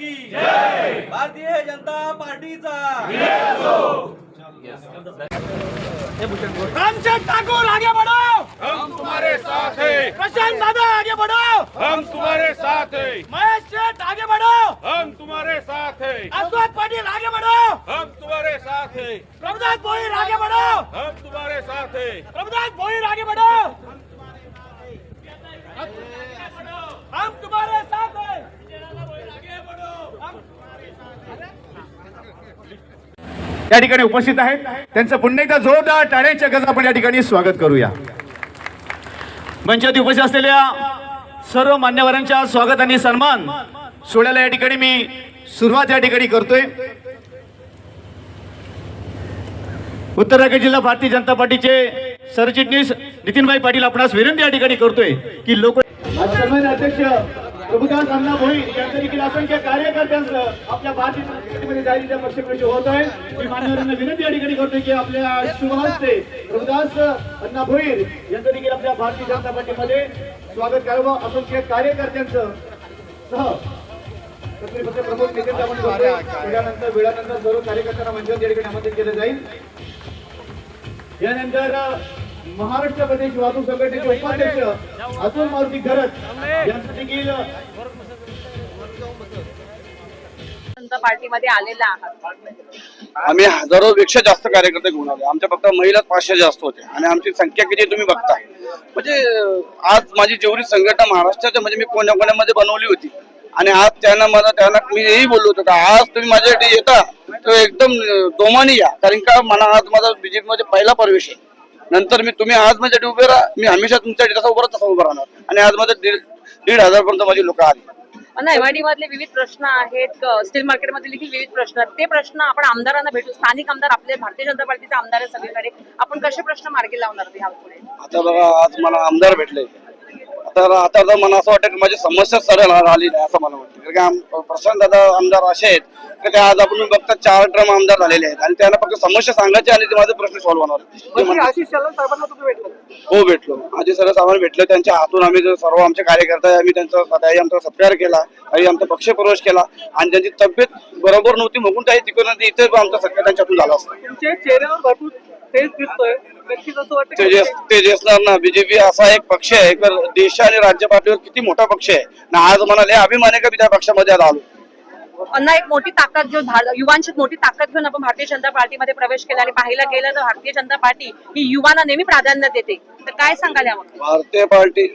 की। भारतीय जनता पार्टीचा। रामचंद ठाकुर आगे बढ़ो। हम तुम्हारे साथ हैं। प्रशांत दादा आगे बढ़ो। हम तुम्हारे साथ हैं। महेश सेठ आगे बढ़ो। हम तुम्हारे साथ हैं। अश्वथ पाटिल आगे बढ़ो। हम तुम्हारे साथ हैं। प्रभुदास भोईर आगे बढ़ो। हम तुम्हारे साथ हैं। प्रभुदास भोईर आगे बढ़ो हम तुम्हारे साथ हैं या ठिकाणी उपस्थित आहेत. त्यांचं पुन्हा एकदा जोरदार टाळ्यांच्या गज आपण या ठिकाणी स्वागत करूया. मंचावरती उपस्थित असलेल्या सर्व मान्यवरांच्या स्वागत आणि सन्मान सोहळ्याला या ठिकाणी मी सुरुवात या ठिकाणी करतोय. उत्तर जिल्हा भारतीय जनता पार्टीचे सरचिटणीस नितीनभाई पाटील आपणास विनंती या ठिकाणी करतोय की लोक अध्यक्ष प्रभुदास अण्णा भोईर यांचं देखील असंख्य कार्यकर्त्यांचं आपल्या भारतीय संस्कृतीमध्ये जाहीर पक्षप्रवेश होत आहे. मी मान्यवरांना विनंती या ठिकाणी करतोय की आपल्या शुभ हस्ते प्रभुदास अण्णा भोईर यांचं देखील आपल्या भारतीय जनता पार्टीमध्ये स्वागत करावं. असंख्य कार्यकर्त्यांचं सह प्रमुख नेते आपण वेळानंतर वेळानंतर सर्व कार्यकर्त्यांना मंचावर या ठिकाणी आमंत्रित केलं जाईल. यानंतर महाराष्ट्र प्रदेश वाहतूक संघटनेचे उपाध्यक्ष अतुल मारुती गरज यांचं देखील अ, जनता पार्टीमध्ये आलेला आहात. आम्ही हजारोपेक्षा जास्त कार्यकर्ते घेऊन आलो. आमच्या फक्त महिला पाचशे जास्त होते. आणि आमची संख्या किती तुम्ही बघता. म्हणजे आज माझी जेवढी संघटना महाराष्ट्राच्या म्हणजे मी कोण्या कोण्यामध्ये बनवली होती. आणि आज त्यांना मला त्यांना मी हेही बोललो होतो का आज तुम्ही माझ्यासाठी येता तर एकदम दोमानी या. कारण का मला आज माझा बीजेपी मध्ये पहिला प्रवेश आहे. नंतर मी तुम्ही आज माझ्यासाठी उभे राहा. मी हमेशा तुमच्यासाठी तसा उभा तसा उभा राहणार. आणि आज माझं दीड दीड हजार पर्यंत माझी लोक आली. एमआयडी मधले विविध प्रश्न आहेत. स्टील मार्केट मधले देखील विविध प्रश्न आहेत. ते प्रश्न आपण आमदारांना भेटू. स्थानिक आमदार आपले भारतीय जनता पार्टीचे आमदार आहेत सगळीकडे. आपण कसे प्रश्न मार्गी लावणार पुढे आता बघा आज मला आमदार भेटले. आता आता मला असं वाटतं की माझी समस्या सरळ आली नाही असं मला वाटतं. कारण प्रशांत दादा आमदार असे आहेत ते आज आपण बघता चार टर्म आमदार झालेले आहेत आणि त्यांना फक्त समस्या सांगायची आणि ते माझे प्रश्न सॉल्व्ह होणार हो भेटलो. आजी सर आम्हाला भेटलो. त्यांच्या हातून आम्ही जो सर्व आमचे कार्यकर्ते आम्ही त्यांचा सदाही आमचा सत्कार केला. आणि आमचा पक्ष प्रवेश केला. आणि त्यांची तब्येत बरोबर नव्हती म्हणून काही तिकडून ते इथे आमचा सत्कार त्यांच्यातून झाला असता. तेजस तेजसणार ना बीजेपी असा एक पक्ष आहे. देश आणि राज्य पातळीवर किती मोठा पक्ष आहे. ना आज म्हणाले अभिमान आहे का मी त्या पक्षामध्ये आलो? अन्ना एक मोठी ताकद घेऊन युवांची मोठी ताकद घेऊन आपण भारतीय जनता पार्टीमध्ये प्रवेश केला आणि पाहिलं गेलं तर भारतीय जनता पार्टी ही युवांना नेहमी प्राधान्य देते. तर काय सांगाल यावर भारतीय पार्टी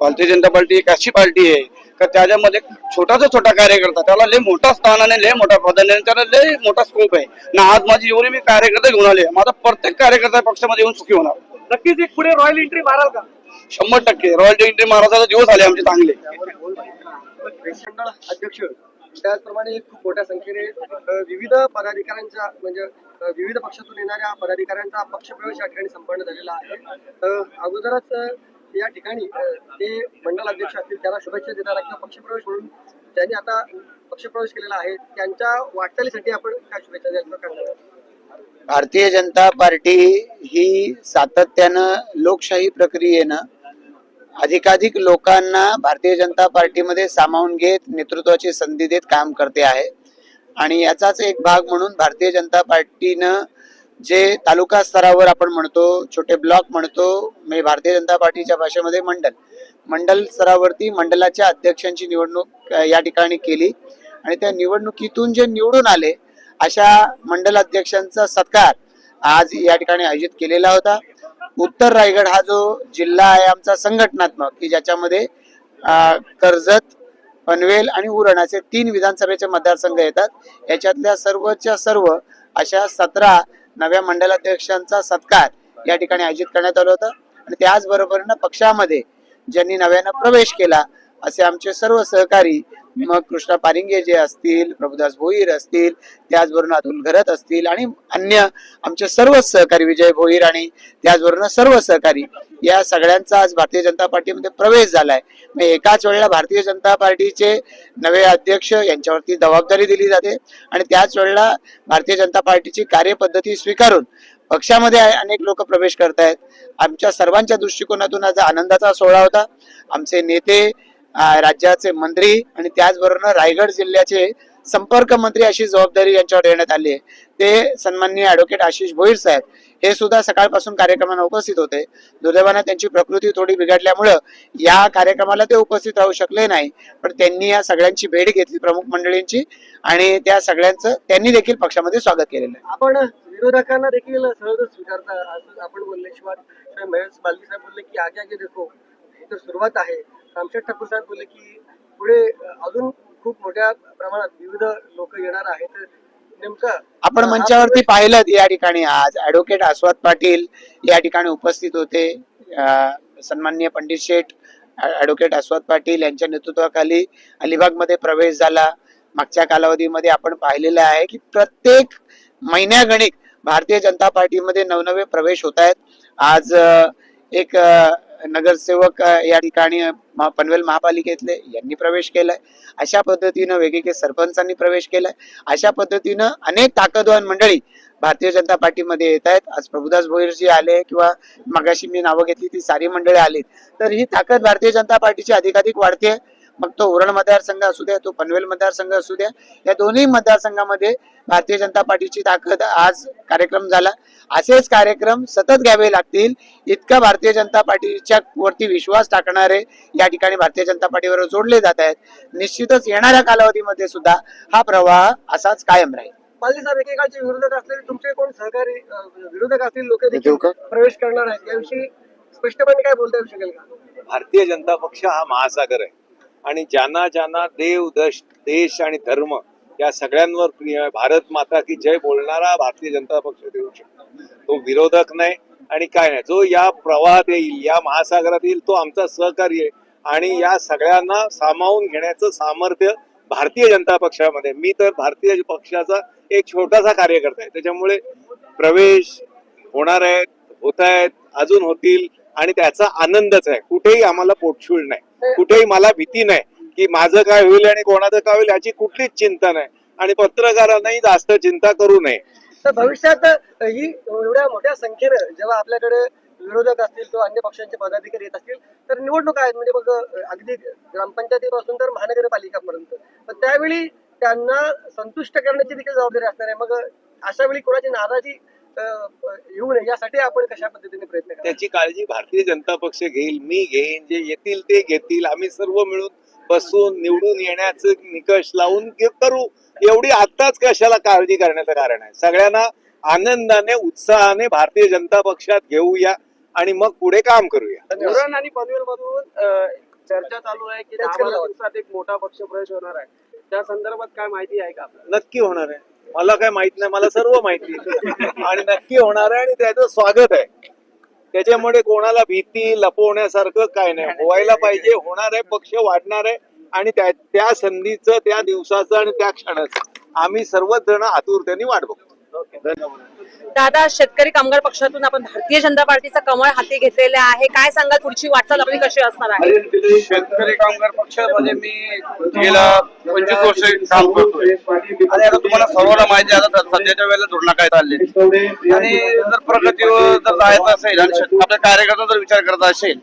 भारतीय जनता पार्टी एक अशी पार्टी आहे का त्याच्यामध्ये छोटासा छोटा कार्यकर्ता त्याला लय मोठा स्थान आणि लय मोठा प्राधान्य आणि त्याला लय मोठा स्कोप आहे. ना आज माझी एवढी मी कार्यकर्ते घेऊन आले माझा प्रत्येक कार्यकर्ता पक्षामध्ये येऊन सुखी होणार. नक्कीच एक पुढे रॉयल एंट्री माराल का? शंभर टक्के. रॉयल एंट्री महाराजाचा दिवस आले आमचे चांगले. अध्यक्ष त्याचप्रमाणे खूप मोठ्या संख्येने विविध पदाधिकाऱ्यांच्या म्हणजे विविध पक्षातून येणाऱ्या पदाधिकाऱ्यांचा पक्षप्रवेश या ठिकाणी संपन्न झालेला आहे. अगोदरच या ठिकाणी ते मंडल अध्यक्ष असतील त्याला शुभेच्छा देताना किंवा पक्षप्रवेश म्हणून त्यांनी आता पक्षप्रवेश केलेला आहे. त्यांच्या वाटचालीसाठी आपण काय शुभेच्छा द्यायला काय भारतीय जनता पार्टी ही सातत्यानं लोकशाही प्रक्रियेनं अधिकाधिक लोकांना भारतीय जनता पार्टीमध्ये सामावून घेत नेतृत्वाची संधी देत काम करते आहे. आणि याचाच एक भाग म्हणून भारतीय जनता पार्टीनं जे तालुका स्तरावर आपण म्हणतो छोटे ब्लॉक म्हणतो म्हणजे भारतीय जनता पार्टीच्या भाषेमध्ये मंडल. मंडल स्तरावरती मंडलाच्या अध्यक्षांची निवडणूक या ठिकाणी केली. आणि त्या निवडणुकीतून जे निवडून आले अशा मंडल अध्यक्षांचा सत्कार आज या ठिकाणी आयोजित केलेला होता. उत्तर रायगड हा जो जिल्हा आहे आमचा संघटनात्मक की ज्याच्यामध्ये कर्जत पनवेल आणि उरण असे तीन विधानसभेचे मतदारसंघ येतात. याच्यातल्या सर्वच्या सर्व अशा सतरा नव्या मंडलाध्यक्षांचा सत्कार या ठिकाणी आयोजित करण्यात आला होता. आणि त्याचबरोबरीनं पक्षामध्ये ज्यांनी नव्यानं प्रवेश केला असे आमचे सर्व सहकारी मग कृष्णा पारिंगे जे असतील प्रभुदास भोईर असतील त्याचबरोबर अतुल घरत असतील आणि अन्य आमचे सर्व सहकारी विजय भोईर आणि त्याचबरोबर सर्व सहकारी या सगळ्यांचा आज भारतीय जनता पार्टीमध्ये प्रवेश झालाय. मग एकाच वेळेला भारतीय जनता पार्टीचे नवे अध्यक्ष यांच्यावरती जबाबदारी दिली जाते आणि त्याच वेळेला भारतीय जनता पार्टीची कार्यपद्धती स्वीकारून पक्षामध्ये अनेक लोक प्रवेश करतायत. आमच्या सर्वांच्या दृष्टिकोनातून आज आनंदाचा सोहळा होता. आमचे नेते राज्याचे मंत्री आणि त्याचबरोबर रायगड जिल्ह्याचे संपर्क मंत्री अशी जबाबदारी यांच्यावर देण्यात आली आहे. ते सन्माननीय ऍडव्होकेट आशिष भोईर साहेब हे सुद्धा सकाळपासून कार्यक्रमाला उपस्थित होते. दुर्दैवानं त्यांची प्रकृती थोडी बिघडल्यामुळं या कार्यक्रमाला ते उपस्थित राहू शकले नाही. पण त्यांनी या सगळ्यांची भेट घेतली प्रमुख मंडळींची आणि त्या सगळ्यांचं त्यांनी देखील पक्षामध्ये स्वागत केलेलं आहे. आपण विरोधकांना देखील सहज स्वीकारता आपण बोलले शिवाय महेश बालदी साहेब बोलले की आगे आगे देखो तर सुरुवात आहे. रामशेठ ठाकूर साहेब बोलले की पुढे अजून खूप मोठ्या प्रमाणात विविध लोक येणार आहेत. नेमकं आपण मंचावरती पाहिलं या ठिकाणी आज. ऍडव्होकेट आस्वाद पाटील या ठिकाणी उपस्थित होते. अं, सन्माननीय पंडित शेठ ऍडव्होकेट आस्वाद पाटील यांच्या नेतृत्वाखाली अलिबागमध्ये प्रवेश झाला. मागच्या कालावधीमध्ये आपण पाहिलेलं आहे की प्रत्येक महिन्यागणिक भारतीय जनता पार्टीमध्ये नवनवे प्रवेश होत आहेत. आज एक नगरसेवक या ठिकाणी पनवेल महापालिकेतले यांनी प्रवेश केलाय. अशा पद्धतीनं वेगवेगळे सरपंचांनी प्रवेश केलाय. अशा पद्धतीनं अनेक ताकदवान मंडळी भारतीय जनता पार्टीमध्ये येत आहेत. आज प्रभुदास भोईरजी आले किंवा मगाशी मी नावं घेतली ती सारी मंडळी आली तर ही ताकद भारतीय जनता पार्टीची अधिकाधिक वाढते मग तो उरण मतदारसंघ असू द्या तो पनवेल मतदारसंघ असू द्या या दोन्ही मतदारसंघामध्ये भारतीय जनता पार्टीची ताकद आज कार्यक्रम झाला. असेच कार्यक्रम सतत घ्यावे लागतील. इतका भारतीय जनता पार्टीच्या वरती विश्वास टाकणारे या ठिकाणी भारतीय जनता पार्टीवर जोडले जात आहेत. निश्चितच येणाऱ्या कालावधीमध्ये सुद्धा हा प्रवाह असाच कायम राहील. एकेकाळचे विरोधक असलेले तुमचे कोण सहकारी विरोधक असलेले लोक देखील प्रवेश करणार आहेत. याविषयी स्पष्टपणे काय बोलता येऊ शकेल का? भारतीय जनता पक्ष हा महासागर आहे. आणि ज्यांना ज्यांना देव दश देश आणि धर्म या सगळ्यांवर प्रिय आहे भारत माता की जय बोलणारा भारतीय जनता पक्ष देऊ शकतो. तो विरोधक नाही आणि काय नाही. जो या प्रवाहात येईल या महासागरात येईल तो आमचा सहकार्य आहे. आणि या सगळ्यांना सामावून घेण्याचं सामर्थ्य भारतीय जनता पक्षामध्ये. मी तर भारतीय पक्षाचा एक छोटासा कार्यकर्ता आहे. त्याच्यामुळे प्रवेश होणार आहेत होत आहेत अजून होतील आणि त्याचा आनंदच आहे. कुठेही आम्हाला पोटशूळ नाही. कुठेही मला भीती नाही की माझं काय होईल आणि कोणाचं काय होईल याची कुठलीच चिंता नाही. आणि पत्रकारांनाही जास्त चिंता करू नये. तर भविष्यात ही एवढ्या मोठ्या संख्येनं जेव्हा आपल्याकडे विरोधक असतील किंवा अन्य पक्षांचे पदाधिकारी येत असतील तर निवडणुका आहेत. म्हणजे बघ अगदी ग्रामपंचायतीपासून तर महानगरपालिकापर्यंत. तर त्यावेळी त्यांना संतुष्ट करण्याची देखील जबाबदारी असणार आहे. मग अशा वेळी कोणाची नाराजी येऊ नये यासाठी आपण कशा पद्धतीने प्रयत्न करा त्याची काळजी भारतीय जनता पक्ष घेईल मी घेईन जे येतील ते घेतील. आम्ही सर्व मिळून बसून निवडून येण्याचं निकष लावून करू. एवढी आत्ताच कशाला काळजी करण्याचं कारण आहे? सगळ्यांना आनंदाने उत्साहाने भारतीय जनता पक्षात घेऊया आणि मग पुढे काम करूया. धन्यवाद. आणि पनवेल मधून चर्चा चालू आहे की दहा बारा केलं. दिवसात एक मोठा पक्ष प्रवेश होणार आहे. त्या संदर्भात काय माहिती आहे का आपल्याला? नक्की होणार आहे. मला काय माहीत नाही मला सर्व माहिती आहे. आणि नक्की होणार आहे आणि त्याचं स्वागत आहे. त्याच्यामुळे कोणाला भीती लपवण्यासारखं काय नाही. व्हायला पाहिजे होणार आहे पक्ष वाढणार आहे. आणि त्या त्या संधीचं त्या दिवसाचं आणि त्या क्षणाचं. आम्ही सर्वच जण आतुरतेने वाट बघतो. दादा शेतकरी कामगार पक्षातून आपण भारतीय जनता पार्टीचा कमळ हाती घेतलेला आहे. काय सांगाल? पुढची वाटचाल आपली कशी असणार आहे? शेतकरी कामगार पक्षामध्ये मी गेल्या पंचवीस वर्ष काम करतोय. आणि आता तुम्हाला सर्वांना माहिती आहे आता सध्याच्या वेळेला धोरणा काय चालले आणि जर प्रगतीवर जर जायचं असेल आणि आपल्या कार्यकर्ता जर विचार करत असेल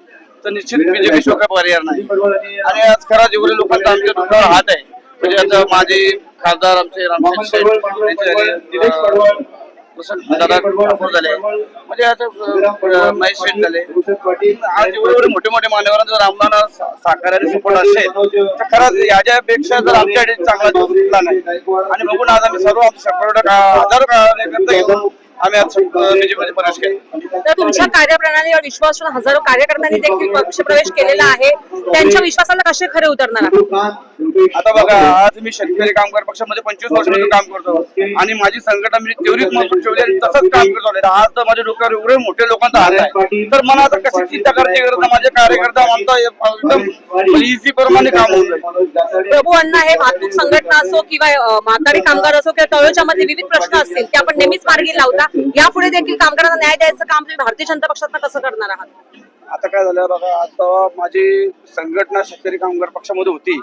तर निश्चित बीजेपी शिवाय पर्याय नाही. आणि आज खरा जेवढे लोकांचा आमच्या दुकानावर हात आहे. म्हणजे आता माझे खासदार आमचे रामशेठ शेठ, दादा ठाकूर झाले. म्हणजे आता महेश शेठ झाले आज एवढे मोठे मोठे मान्यवरांचा जर आम्हाला सा- सपोर्ट असेल तर खरंच याच्यापेक्षा जर आमच्याकडे चांगला दिवस नाही. आणि बघून आज आम्ही सर्व आमचे कार्यकर्ते घेऊन आम्ही आज बीजेपीमध्ये प्रवेश केला. तर तुमच्या कार्यप्रणालीवर विश्वास ठेवून हजारो कार्यकर्त्यांनी देखील पक्ष प्रवेश केलेला आहे. त्यांच्या विश्वासाला कसे खरे उतरणार? आता बघा आज मी शेतकरी कामगार पक्षामध्ये पंचवीस वर्षापासून काम करतो. आणि माझी संघटना मी तेवढीच मजबूत ठेवली आणि तसंच काम करतो आज तर माझ्या डोक्यावर एवढे मोठे लोकांचा हात आहे. तर मला आता कशी चिंता करते नाही. माझे कार्यकर्ता आमचा एकदम इझी प्रमाणे काम होऊन जाईल. प्रभू अण्णा हे वाहतूक संघटना असो किंवा माथाडी कामगार असो किंवा तळोच्या मध्ये विविध प्रश्न असतील ते आपण नेहमीच मार्गी लावता. यापुढे देखील कामगारांना न्याय द्यायचं काम तुम्ही भारतीय जनता पक्षातनं कसं करणार आहात? आता काय झालं बघा आता माझी संघटना शेतकरी कामगार पक्षामध्ये होती.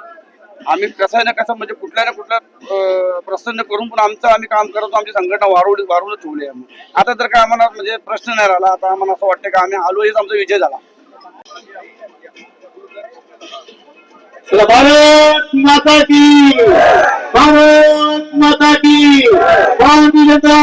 आम्ही कसं ना कसं म्हणजे कुठल्या ना कुठल्या प्रसन्न करून पण आमचं आम्ही काम करतो आमची संघटना वाढवली वाढवून ठेवली आहे आता तर काय आम्हाला म्हणजे प्रश्न नाही राहिला आता आम्हाला असं वाटतं की आम्ही आलो हेच आमचा विजय झाला. भारत माता की भारत माता की भारतीय जनता